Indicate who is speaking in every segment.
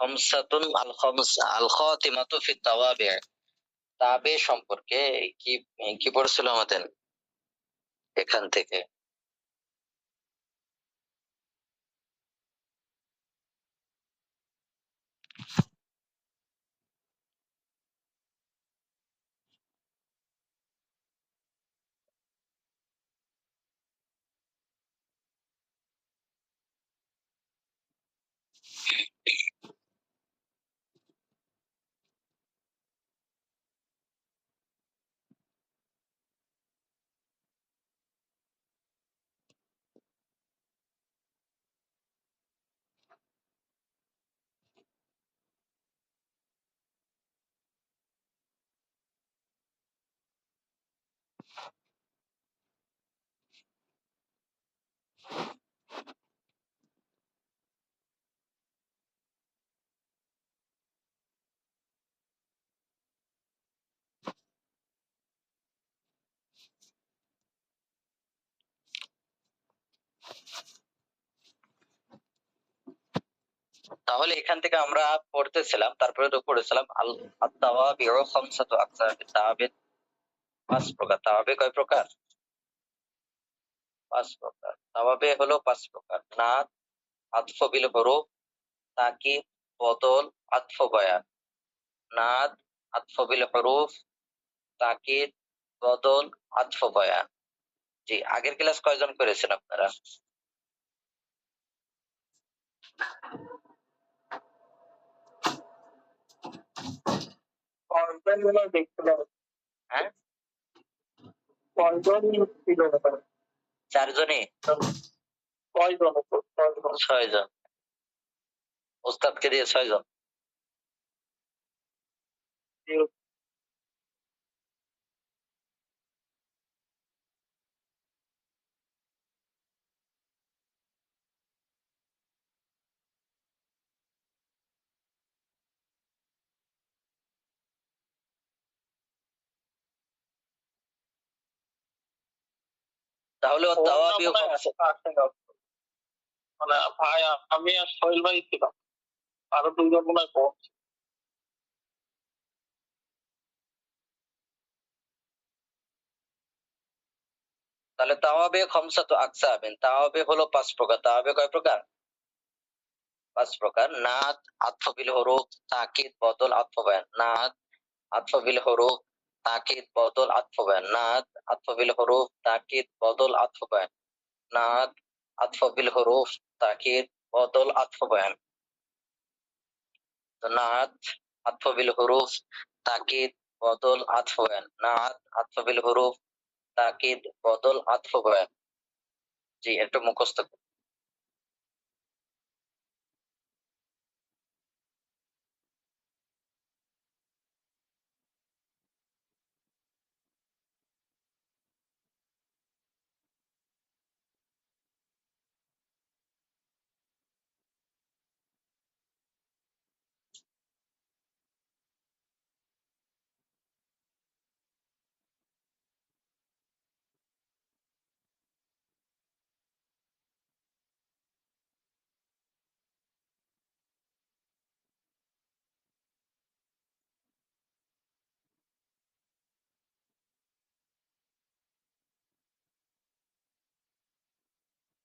Speaker 1: খমসাতুন আল খমস আল খাতিমাতু ফি তাওয়াবি তাবে সম্পর্কে কি কি পড়ছিল আমাদের? এখান থেকে। তাহলে এখান থেকে আমরা পড়তেছিলাম তারপরে তো পড়েছিলাম আল আত্তাওয়াবি ও খামসাতু আকসার তাওয়াবি পাঁচ প্রকার তাওয়াবে কয় প্রকার? পাঁচ প্রকার। তাওয়াবে হলো পাঁচ প্রকার। নাত আতফ বিল হরুফ তাকিদ বদল আতফ বয়ান। নাদ আতফ বিল হরুফ তাকিদ বদল আতফ বয়ান। জি আগের ক্লাস কয়জন করেছেন আপনারা?
Speaker 2: হয়? কয়জন ছিল?
Speaker 1: চারজনই?
Speaker 2: ছয়জন
Speaker 1: ছয়জন। ওস্তাদকে দিয়ে ছয়জন? তাহলে ও তাওয়াবি ও খামসা-
Speaker 2: মানে ভাই আমি আর সোহেল ভাই ছিলাম। আরও দুইজন মনে হয় পড়ছে।
Speaker 1: তাহলে তাওয়াবে খমসাতু আকসাবিন তাওয়াবে হলো পাঁচ প্রকার। তাওয়াবে কয় প্রকার? পাঁচ প্রকার। নাত আতফবিল হরুফ তাকিদ বদল আতফবায়ান নাত আতফবিল হরুফ তাকিদ বদল আতফবায়ান নাত আতফবিল হরুফ, তাকিদ বদল আতফবায়ান নাত আতফবিল হরুফ, তাকিদ বদল আতফবায়ান তো নাত আতফবিল হরুফ, তাকিদ বদল আতফবায়ান নাত আতফবিল হরুফ, তাকিদ বদল আতফবায়ান জি, একটু মুখস্থ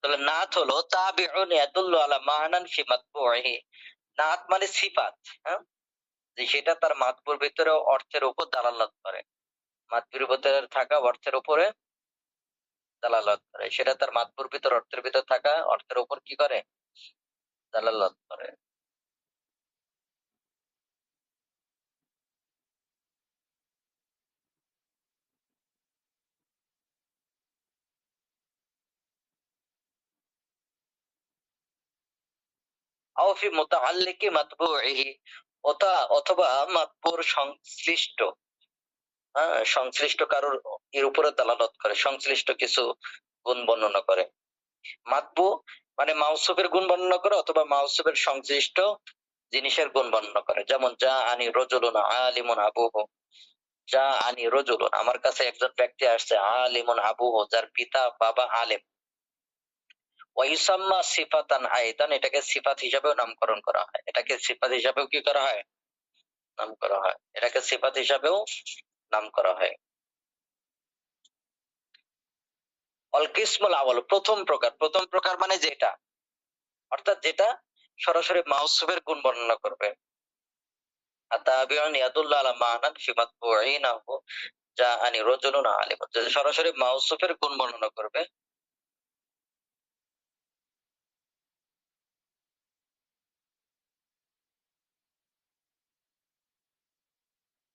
Speaker 1: তাহলে হলো ফি মাতবুহি নাত মানে সিফাত হ্যাঁ? যে সেটা তার মাতবুর ভিতরে অর্থের উপর দালালত করে। মাতবুর ভিতরে থাকা অর্থের উপরে দালালত করে। সেটা তার মাতবুর ভিতর, অর্থের ভিতর থাকা অর্থের উপর কি করে? দালালত করে। আও ফি মুতাআল্লিকি মাতবুহি অথবা মাতবুর সংশ্লিষ্ট. হ্যাঁ সংশ্লিষ্ট কারোর এর উপরে দালালত করে, সংশ্লিষ্ট কিছু গুণ বর্ণনা করে। মাতবু মানে মাউসুফের গুণ বর্ণনা করে অথবা মাউসুফের সংশ্লিষ্ট জিনিসের গুণ বর্ণনা করে। যেমন যা আনি রজুলুন আলিমুন আবুহু। যা আনি রজুলুন। আমার কাছে একজন ব্যক্তি আসছে, আলিমুন আবুহু, যার পিতা বাবা আলেম। ওয়াইসাম্মা সিফাতান এটাকে সিফাত হিসাবেও নামকরণ করা হয়। এটাকে সিফাত হিসাবেও কি করা হয়? নাম করা হয়। এটাকে সিফাত হিসাবেও নাম করা হয় আওয়াল, প্রথম প্রকার। প্রথম প্রকার মানে যেটা? অর্থাৎ যেটা সরাসরি মাউসুফের গুণ বর্ণনা করবে। সরাসরি মাউসুফের গুণ বর্ণনা করবে।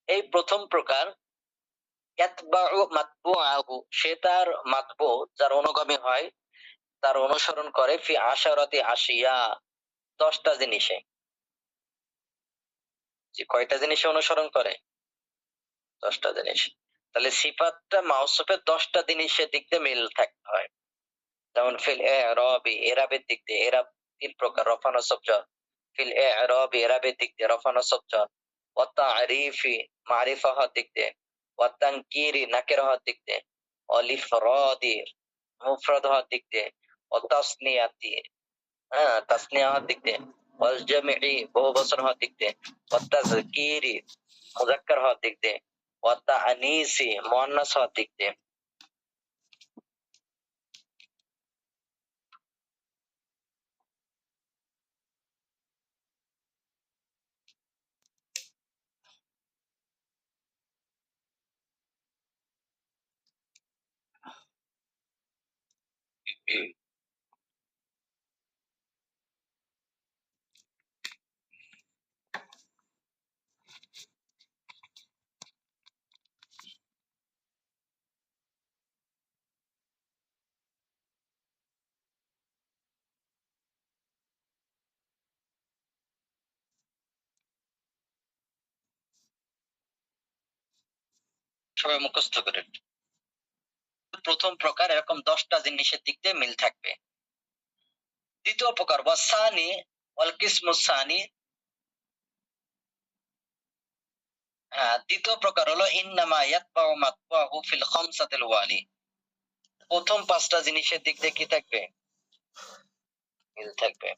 Speaker 1: এই প্রথম প্রকার সে তার মাতবু যার অনুগামী হয়, তার অনুসরণ করে ফি আশারাতি আশিয়া, দশটা জিনিসে। কয়টা জিনিসে অনুসরণ করে? দশটা জিনিস। তাহলে সিফাতটা মাউসুফের দশটা জিনিসের দিক দিয়ে মিল থাকতে হয়। যেমন ফিল এ রবি এরাবের দিক দিয়ে এরাব তিন প্রকার রফানো সবজন ফিল এ রবি এরাবের দিক দিয়ে রফানো সবজন ওয়াত্তা আরিফি মারিফা হওয়ার দিক দিয়ে ওয়াত্তাঙ্কিরি নাকের হওয়ার দিক দিয়ে অলিফ রদি মুফরদ হওয়ার দিক দিয়ে অতাসনিয়াতি হ্যাঁ তাসনিয়া হওয়ার দিক দিয়ে অলজমিরি বহু বছর হওয়ার দিক দিয়ে ওয়াত্তাজকিরি মুজাক্কার হওয়ার দিক দিয়ে ওয়াত্তা আনিসি মুয়ান্নাস হওয়ার দিক দিয়ে شباب مقص تقريبا প্রথম প্রকার এরকম দশটা জিনিসের দিক দিয়ে মিল থাকবে। দ্বিতীয় প্রকার ওয়াসানি ওয়াল কিসমুসানি হ্যাঁ দ্বিতীয় প্রকার হলো ইন্নামা ইয়াতবাউ মাতবাহু ফিল খামসাতিল ওয়ালি। প্রথম পাঁচটা জিনিসের দিক দিয়ে কি থাকবে? মিল থাকবে।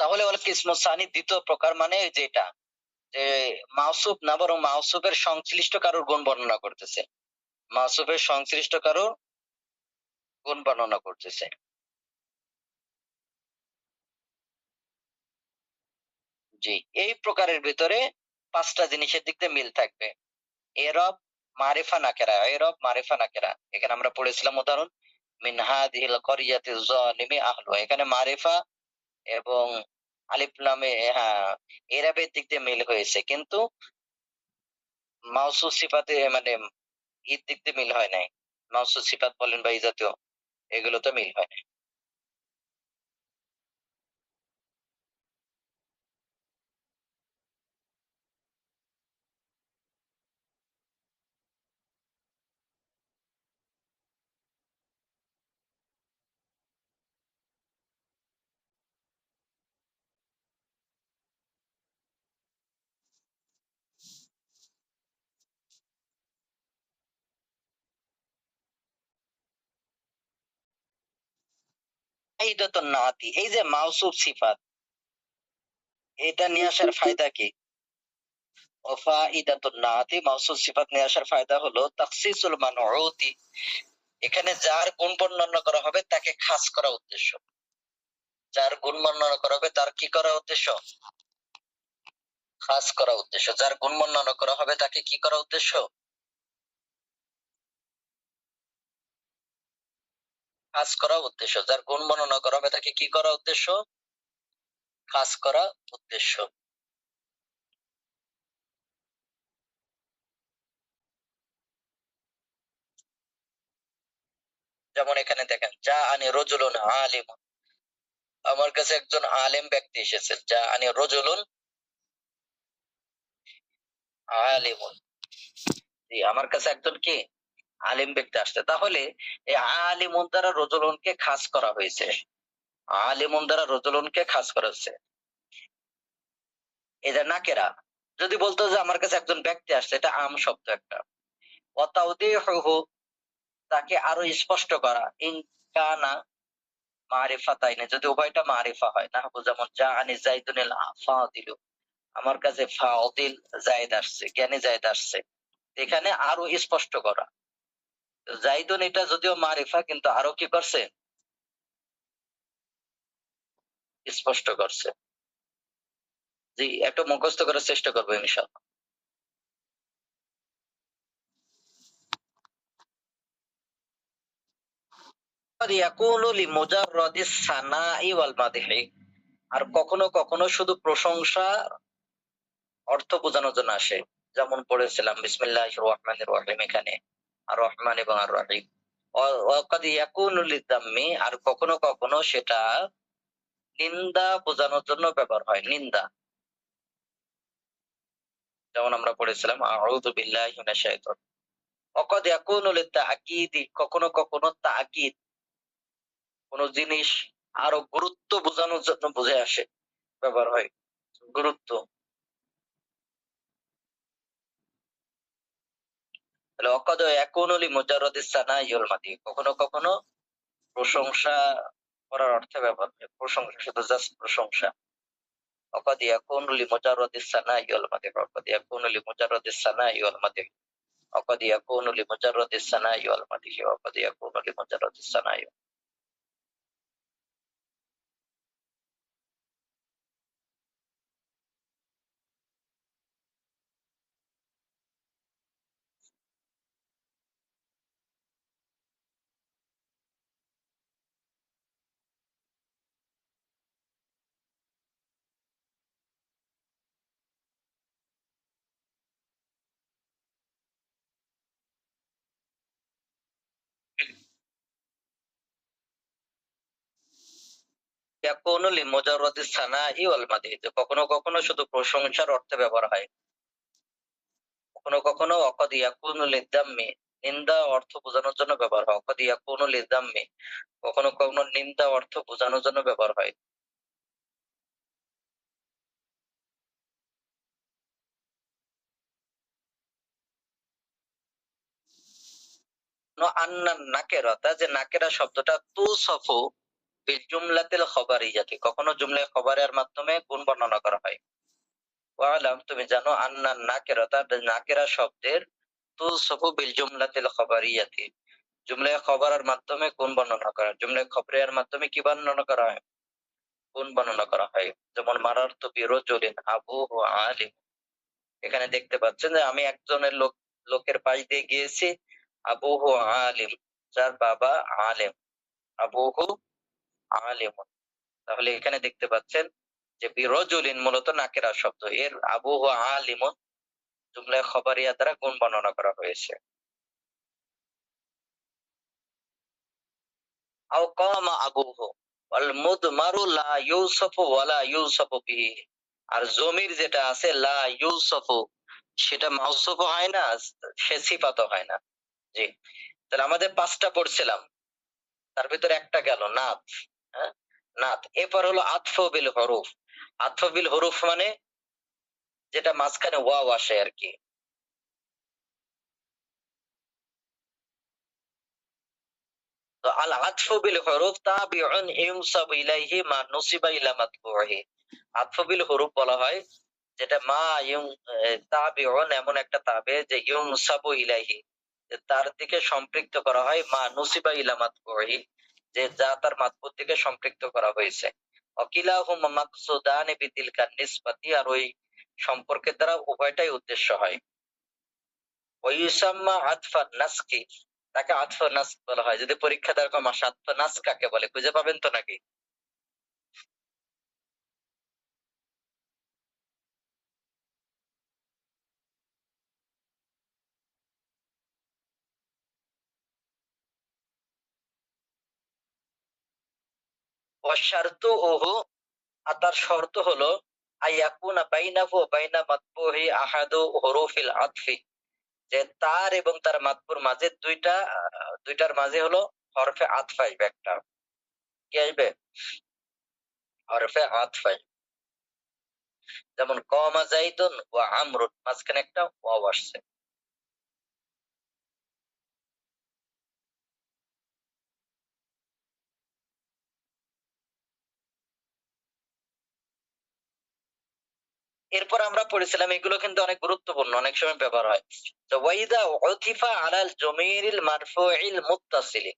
Speaker 1: তাহলে ওয়াল কিসমুসানি দ্বিতীয় প্রকার মানে যেটা যে মাউসুফ না বরং মাউসুফের সংশ্লিষ্ট কারোর গুণ বর্ণনা করতেছে। মাউসুফের সংশ্লিষ্ট কারোর গুণ বর্ণনা করতেছে। জি, এই প্রকারের ভিতরে পাঁচটা জিনিসের দিক দিয়ে মিল থাকবে। এরব মারিফা নাকেরা এরব মারিফা নাকেরা এখানে আমরা পড়েছিলাম উদাহরণ, মিনহাদিল করিয়াতি জালিমি আহলু। এখানে মারিফা এবং আলিফ নামে হ্যাঁ এরাবের দিক দিয়ে মিল হয়েছে। কিন্তু মাউসু সিফাতে মানে ঈদ দিক দিয়ে মিল হয় নাই। মাউসু সিফাত বলেন বা এই জাতীয়, এগুলোতে মিল হয় নাই। নাতি, এই যে মাউসুফ সিফাত, এটা নিয়ে আসার ফায়দা কি? নাতি সিফাত নিয়ে আসার ফায়দা হলো মানউতি, এখানে যার গুণ বর্ণনা করা হবে তাকে খাস করা উদ্দেশ্য। যার গুণ বর্ণনা করা হবে তার কি করা উদ্দেশ্য? খাস করা উদ্দেশ্য। যার গুণ বর্ণনা করা হবে তাকে কি করা উদ্দেশ্য? খাস করা উদ্দেশ্য। যার গুণ বর্ণনা করা হবে তাকে কি করা উদ্দেশ্য? খাস করা উদ্দেশ্য। যেমন এখানে দেখেন, যা আনি রজুলুন আলিম। আমার কাছে একজন আলেম ব্যক্তি এসেছেন যা আনি রজুলুন আলিমুন। আমার কাছে একজন কি? আলিম ব্যক্তি আসছে। তাহলে এই আলিমুন দ্বারা রজলনকে খাস করা হয়েছে। আলিমুন দ্বারা রজলনকে খাস করা হয়েছে। এটা নাকেরা, যদি বলতো যে আমার কাছে একজন ব্যক্তি আসছে, এটা আম শব্দ একটা। তাকে আরও স্পষ্ট করা ইনকানা মারিফা তাই না যদি উভয়টা মারিফা হয় না যেমন যা আনি জাইদুনিল ফাদিল আমার কাছে ফাদিল জায়দ আসছে, জ্ঞানী জায়দ আসছে। এখানে আরও স্পষ্ট করা। জাইদুন এটা যদিও মারিফা, কিন্তু আরও কি করছে? স্পষ্ট করছে। জি, একটু মুখস্থ করার চেষ্টা করব ইনশাল আর কখনো কখনো শুধু প্রশংসা, অর্থ বোঝানোর জন্য আসে। যেমন পড়েছিলাম বিসমিল্লাহ রহমান রহিম এখানে। রহমান এবং আর রহিম আর কখনো কখনো সেটা নিন্দা বোঝানোর জন্য ব্যবহার হয়, নিন্দা। যেমন আমরা পড়েছিলাম ওয়াকাদ কখনো কখনো তাআকিদ। কোন জিনিস আরও গুরুত্ব বোঝানোর জন্য বুঝে আসে, ব্যবহার হয়। গুরুত্ব। তাহলে অকদ একুনলি মুজারদিস সানাইউল মাদি কখনো কখনো প্রশংসা করার অর্থে ব্যবহার হয়। প্রশংসা, শুধু জাস্ট প্রশংসা। অকদ ইয়াকুনুলি মুজারদিস সানাইউল মাদি অকদ ইয়াকুনুলি মুজারদিস সানাইউল মাদি অকদ ইয়াকুনুলি মুজারদিস সানাইউল মাদি অকদ ইয়াকুনুলি মুজারদিস সানাই ইয়াকুনু কখনো কখনো শুধু প্রশংসার অর্থে ব্যবহার হয়। কখনো কখনো অকদ ইয়াকুনু লিদাম্মি, নিন্দা অর্থ বোঝানোর জন্য ব্যবহার হয়। অকদ ইয়াকুনু লিদাম্মি, কখনো কখনো নিন্দা অর্থ বোঝানোর জন্য ব্যবহার হয়। আন্না নাকেরাতা, যে নাকেরা শব্দটা তুসফু বিল জুমলাতিল খবরিয়াতি কখনো মাধ্যমে গুণ বর্ণনা করা হয়। ওয়ালাম, তুমি জানো আন্না নাকেরা শব্দের খবরের মাধ্যমে গুণ বর্ণনা করা খবরের মাধ্যমে কি বর্ণনা করা হয়? গুণ বর্ণনা করা হয়। যেমন, মারার তো বিরোজলিন আবু ও আলিম। এখানে দেখতে পাচ্ছেন যে আমি একজনের লোক লোকের পাশ দিয়ে গিয়েছি আবুহু আলিম, যার বাবা আলেম। আবুহু আলিম তাহলে এখানে দেখতে পাচ্ছেন যে বিরজুলিন মূলত নাকেরা শব্দ এর আবুহু আলিমুন জুমলায় খবরিয়া দ্বারা গুণ বর্ণনা করা হয়েছে। আও লা ওয়ালা বিহি। আর জমির যেটা আছে, লা ইউসাফু, সেটা মাউসুফ হয় না, সে হয় না। জি, তাহলে আমাদের পাঁচটা পড়ছিলাম। তার ভিতরে একটা গেল নাথ নাথ এরপর হলো আতফ বিল হরুফ। আতফ বিল হরুফ মানে যেটা মাঝখানে ওয়াও আসে আর কি আল হরুফ তাবিউন ইলাইহি মা নুসিবা ইলা মাতবুহি হরুফ বলা হয় যেটা মা ইউম তাবিউন এমন একটা তাবে যে ইউসাবু ইলাইহি তার দিকে সম্পৃক্ত করা হয় মা নুসিবা ইলামাত করি যে যা তার মাতপুর দিকে সম্পৃক্ত করা হয়েছে। আর ওই সম্পর্কের দ্বারা উভয়টাই উদ্দেশ্য হয়। তাকে আতফা নাস্ক বলা হয়। যদি পরীক্ষা দেওয়ার কম আসে আতফা নাস কাকে বলে, খুঁজে পাবেন তো নাকি? ওহু, আর তার শর্ত হলো আইয়াকুনা বাইনাহু বাইনা মাতবুহি আহাদু হুরুফিল আতফি যে তার এবং তার মাতপুর মাঝে দুইটা, দুইটার মাঝে হলো হরফে আতফ একটা। কি আসবে? হরফে আতফ যেমন কমা জাইদুন ও আমরুন, মাঝখানে একটা ওয়াও আসছে। এরপর আমরা পড়েছিলাম, এগুলো কিন্তু অনেক গুরুত্বপূর্ণ, অনেক সময় ব্যবহার হয়। তো ওয়াইদা উতিফা আলাল জমিরিল মারফুইল মুত্তাসিলি,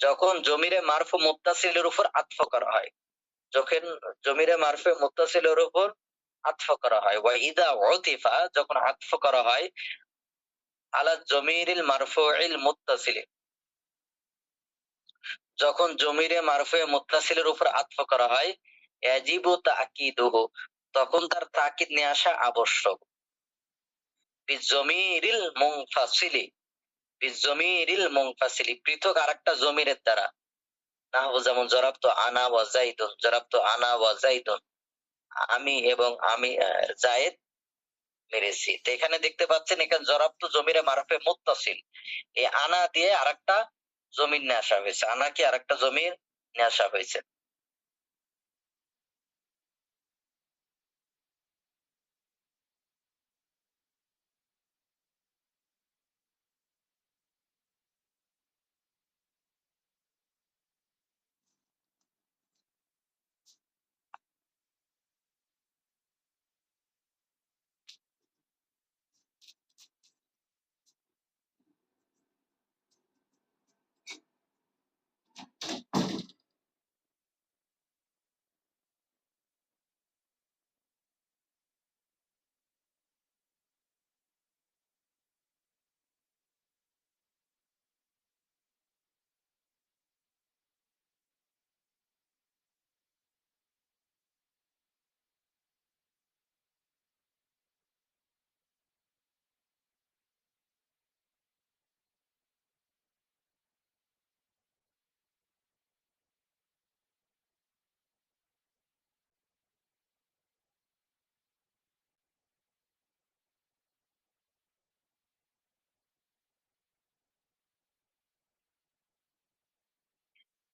Speaker 1: যখন জমিরে মারফু মুত্তাসিলের উপর আতফ করা হয়, যখন জমিরে মারফু মুত্তাসিলের উপর আতফ করা হয়, ওয়াইদা উতিফা যখন আতফ করা হয় আলা জমিরিল মারফুইল মুত্তাসিলি, যখন জমিরে মারফুয়ে মুত্তাসিলের উপর আতফ করা হয়, ইয়াজিবু তাকিদুহু তখন তার তাকিদ নিয়ে আসা আবশ্যক। বিজমিরিল মুনফাসিলি বিজমিরিল মুনফাসিলি, পৃথক আরেকটা জমিরের দ্বারা। নাহু যেমন জরাবত আনা ওয়া জাইদুন জরাবত আনা ওয়া জাইদুন। আমি এবং আমি জায়েদ মেরেছি। তো এখানে দেখতে পাচ্ছেন, এখানে জরাবত জমিরে মারফে মুত্তাসিল। এই আনা দিয়ে আরেকটা জমির নিয়ে আসা হয়েছে। আনা কি আরেকটা জমির নিয়ে আসা হয়েছে।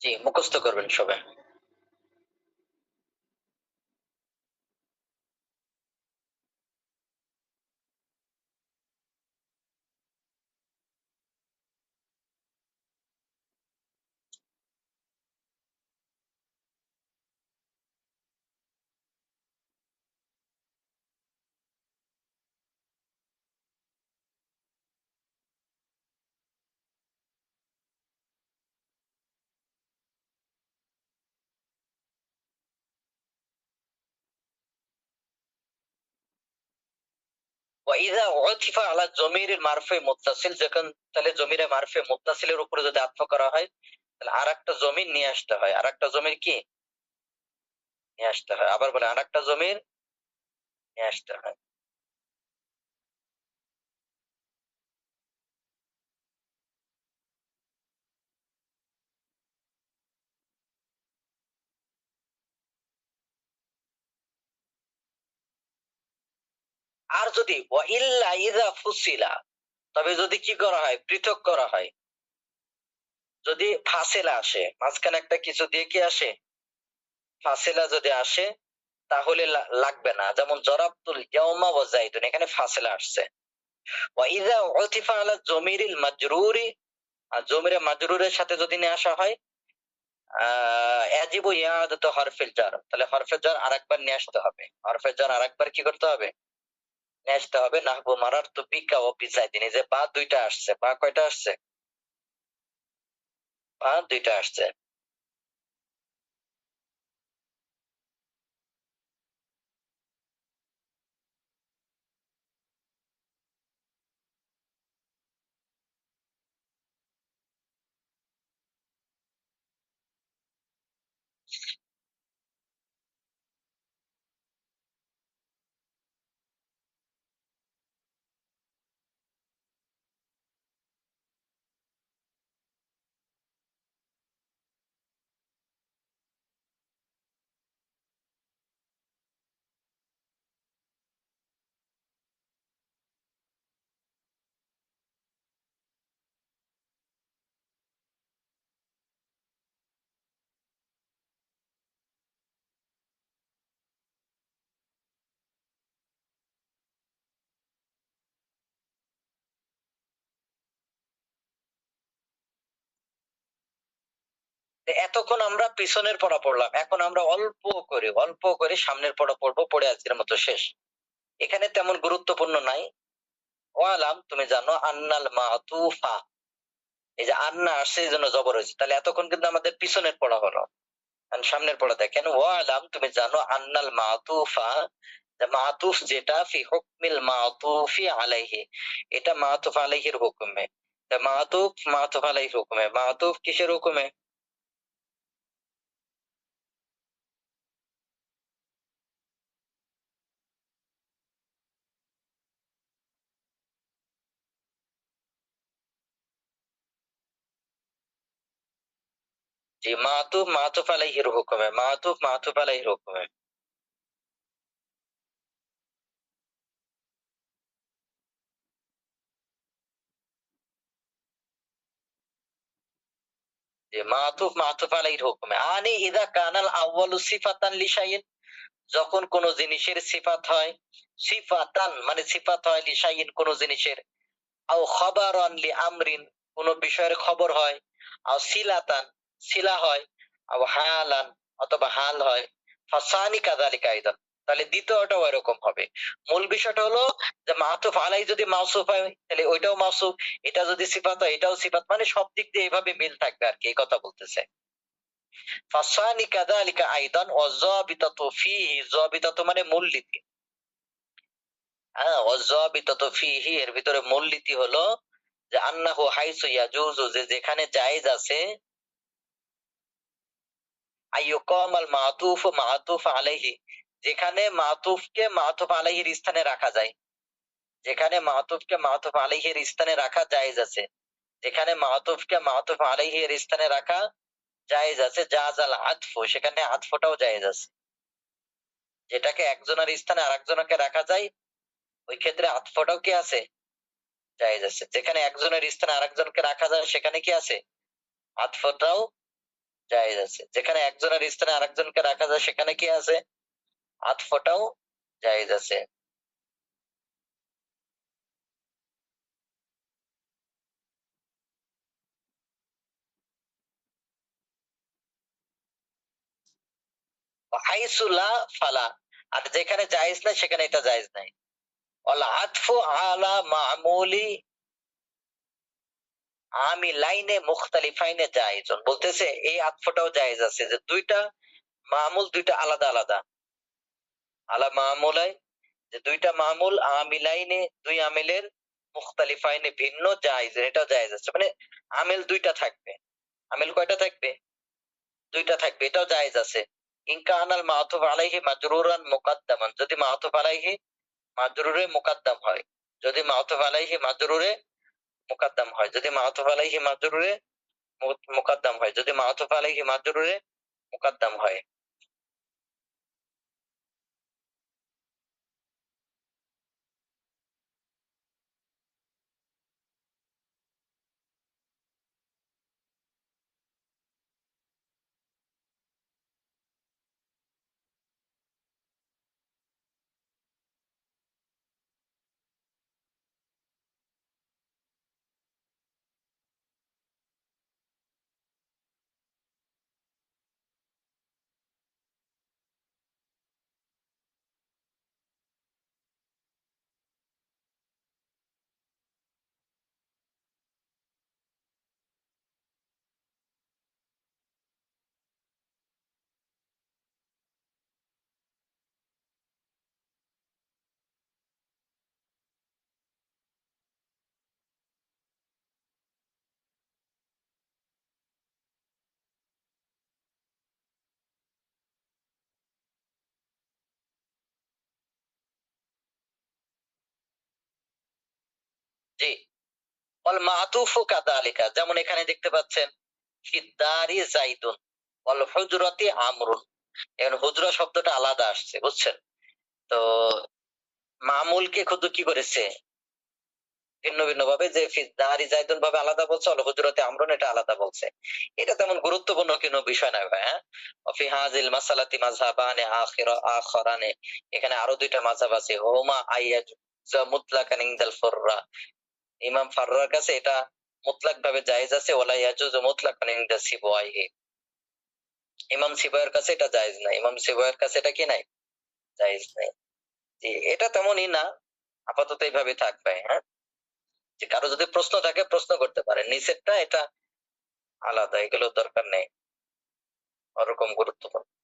Speaker 1: জি মুখস্থ করবেন সবাই। ওয়াইদা উতিফা আলা জমির মারফে মুত্তাসিল, যখন তাহলে জমিরে মারফে মুত্তাসিলের উপরে যদি আত্ম করা হয়, তাহলে আরেকটা জমির নিয়ে আসতে হয়। আরেকটা জমির কি? নিয়ে আসতে হয়। আবার বলে, আরেকটা জমির নিয়ে আসতে হয়। আর যদি ওয়াইল্লা ইদা ফুসিলা, তবে যদি কি করা হয়? পৃথক করা হয়। যদি ফাসেলা আসে, মাঝখানে একটা কিছু দিয়ে কি আসে? ফাসেলা যদি আসে, তাহলে লাগবে না। যেমন জরাবতুল ইয়াউমা ওয়া জাইদুন এখানে ফাসেলা আসছে। ওয়া ইযা উতিফা আলা জমিরিল মাজরুরি, আর জমিরে মাজরুরের সাথে যদি নিয়ে আসা হয় ইয়াদাতু হরফিল জার তাহলে হরফে জার আরেকবার নিয়ে আসতে হবে। হরফে জার আরেকবার কি করতে হবে? আসতে হবে নাহবু মারার। তো পিকা ও বিজাইদিন এই যে বা দুইটা আসছে বা কয়টা আসছে? বা দুইটা আসছে। এতক্ষণ আমরা পিছনের পড়া পড়লাম, এখন আমরা অল্প করে অল্প করে সামনের পড়া পড়ব, পড়ে আজকের মতো শেষ। এখানে তেমন গুরুত্বপূর্ণ নাই। ওয়ালাম, তুমি জানো, আন্নাল মাতুফা। এই যে আন্না আসছে, এই জন্য জবর হয়েছে। তাহলে এতক্ষণ কিন্তু আমাদের পিছনের পড়া হলো। সামনের পড়া দেখেন, ওয়ালাম, তুমি জানো, আন্নাল মাতুফা, যে মাতুফ যেটা, ফি হুকমিল মাতুফি আলাইহি। এটা মাতুফ আলাইহির হুকুমে। মাতুফ মাতুফ আলাইহির হুকুমে। মাতুফ কিসের হুকুমে? জি মাতুফ মাতুফ আলাইহির হুকুমে, মাতুফ মাতুফ আলাইহির হুকুমে। মাতুফ মাতুফ আলাইহির হুকুমে। আনি ইদা কানাল আউয়ালু সিফাতান যখন কোন জিনিসের সিফাত হয়, সিফাতান মানে সিফাত হয় লিশাইন কোন জিনিসের। আও খবরান লি আমরিন, কোন বিষয়ের খবর হয়, আও সিলাতান সিলা হয় হালান অথবা হাল হয়। ফাসানি কাযালিকা আইদান। তাহলে দ্বিতীয়টাও এরকম হবে। মূল বিষয়টা হলো যে মাতুফ আলাই যদি মাউসুফ হয়, তাহলে ওইটাও মাউসুফ, এটা যদি সিফাত হয়, এটাও সিফাত। মানে সব দিক দিয়ে এইভাবে মিল থাকবে আর কি এই কথা বলতেছে। ফাসানি যাবিতাতু ফিহি মানে মূলনীতি হ্যাঁ ফিহি, এর ভিতরে মূলনীতি হলো যে আন্নাহু হাইসু ইয়াজুজু যে যেখানে জায়েজ আছে আইয়ুকামাল মাতুফ মাতুফ আলাইহি, যেখানে মাতুফকে মাতুফ আলাইহির স্থানে রাখা যায়। যেখানে মাতুফকে মাতুফ আলাইহির স্থানে রাখা জায়েজ আছে। যেখানে মাতুফকে মাতুফ আলাইহির স্থানে রাখা জায়েজ আছে জাজাল আতফু, সেখানে আতফটাও জায়েজ আছে। যেটাকে একজনের স্থানে আরেকজনকে রাখা যায়, ওই ক্ষেত্রে আতফটাও কি আছে? জায়েজ আছে। যেখানে একজনের স্থানে আরেকজনকে রাখা যায়, সেখানে কি আছে? আতফটাও জায়েজ আছে। যেখানে একজনের স্থানে আরেকজনকে রাখা যায়, সেখানে কি আছে? আতফটাও জায়েজ আছে। হাইসু ফালা। আর যেখানে জায়েজ নাই, সেখানে এটা জায়েজ নাই। আতফু আলা মামুলি আমি লাইনে মুখতালিফাইনে জায়েজুন। বলতেছে, এই আতফটাও জায়েজ আছে যে দুইটা মামুল, দুইটা আলাদা আলাদা। আলা মামুলাই, যে দুইটা মামুল আমিলাইনে দুই আমিলের মুখতালিফাইনে ভিন্ন জায়েজ, এটাও জায়েজ আছে। মানে আমিল দুইটা থাকবে। আমিল কয়টা থাকবে? দুইটা থাকবে, এটাও জায়েজ আছে। ইনকা আনাল মাতুফ আলাইহি মাজরুরান মুকাদ্দামান, যদি মাতুফ আলাইহি মাজরুরে মুকাদ্দাম হয়, যদি মাতুফ আলাইহি মাজরুরে মুকাদ্দাম হয়। যদি মাহতুফ আলাইহি মাজরুরে মোকাদ্দাম হয়। যদি মাহতুফ আলাইহি মাজরুরে মুকাদ্দাম হয়। জি। যেমন এখানে দেখতে পাচ্ছেন জাইদুন হুজরতি আমরুন। এখন হুজরা শব্দটা আলাদা আসছে, বুঝছেন? তো মামুলকে কি করেছে? ভিন্ন ভিন্ন ভাবে যে জাইদুন ভাবে আলাদা বলছে অল এটা আলাদা বলছে। এটা তেমন গুরুত্বপূর্ণ কোনো বিষয় নয় ভাই হ্যাঁ? হাজিল মাসালাতি মাযহাবানে আখিরা আখরানে, এখানে আরও দুইটা মাযহাব আছে। হুমা আইয়াজ মুতলাকান ইমাম ফাররার কাছে এটা মুতলাক ভাবে জায়েজ আছে ওলা ইয়াজুজু মুতলাকান ইনদা সিবওয়াইহি। ইমাম সিবাইয়ের কাছে এটা জায়েজ নাই। ইমাম সিবাইয়ের কাছে এটা কি নাই? জায়েজ নাই। জি, এটা তেমনই না, আপাতত এইভাবে থাকবে হ্যাঁ? যে কারও যদি প্রশ্ন থাকে, প্রশ্ন করতে পারে নিচেরটা এটা আলাদা এগুলো দরকার নেই। ওরকম গুরুত্বপূর্ণ।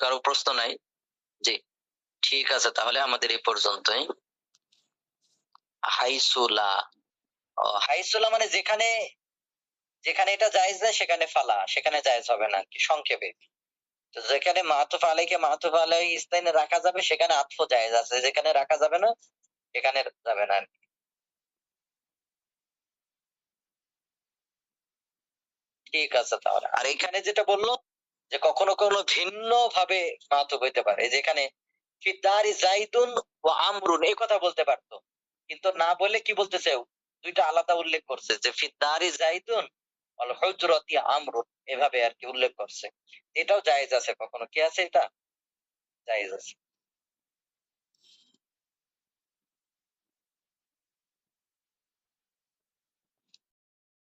Speaker 1: কারও প্রশ্ন নাই। জি, ঠিক আছে, তাহলে আমাদের এই পর্যন্তই। হাইসুলা হাইসুলা মানে যেখানে যেখানে এটা জায়েজ না সেখানে ফালা, সেখানে জায়েজ হবে না, কি সংক্ষেপে। যেখানে মাহতুফ আলাইকে মাহতুফ আলাই স্থানে রাখা যাবে, সেখানে আতফ জায়েজ আছে, যেখানে রাখা যাবে না, সেখানে যাবে না। ঠিক আছে তাহলে। আর এখানে যেটা বলল যে কখনো কখনো ভিন্ন ভাবে মাতুব হইতে পারে। যেখানে ফিদারি জাইদুন ও আমরুন এই কথা বলতে পারতো। কিন্তু না বলে কি বলতেছে? দুইটা আলাদা উল্লেখ করছে যে ফিদারি জাইদুন অল হজরতি আমরুন এভাবে আর কি উল্লেখ করছে। এটাও জায়েজ আছে কখনো। কি আছে এটা? জায়েজ আছে।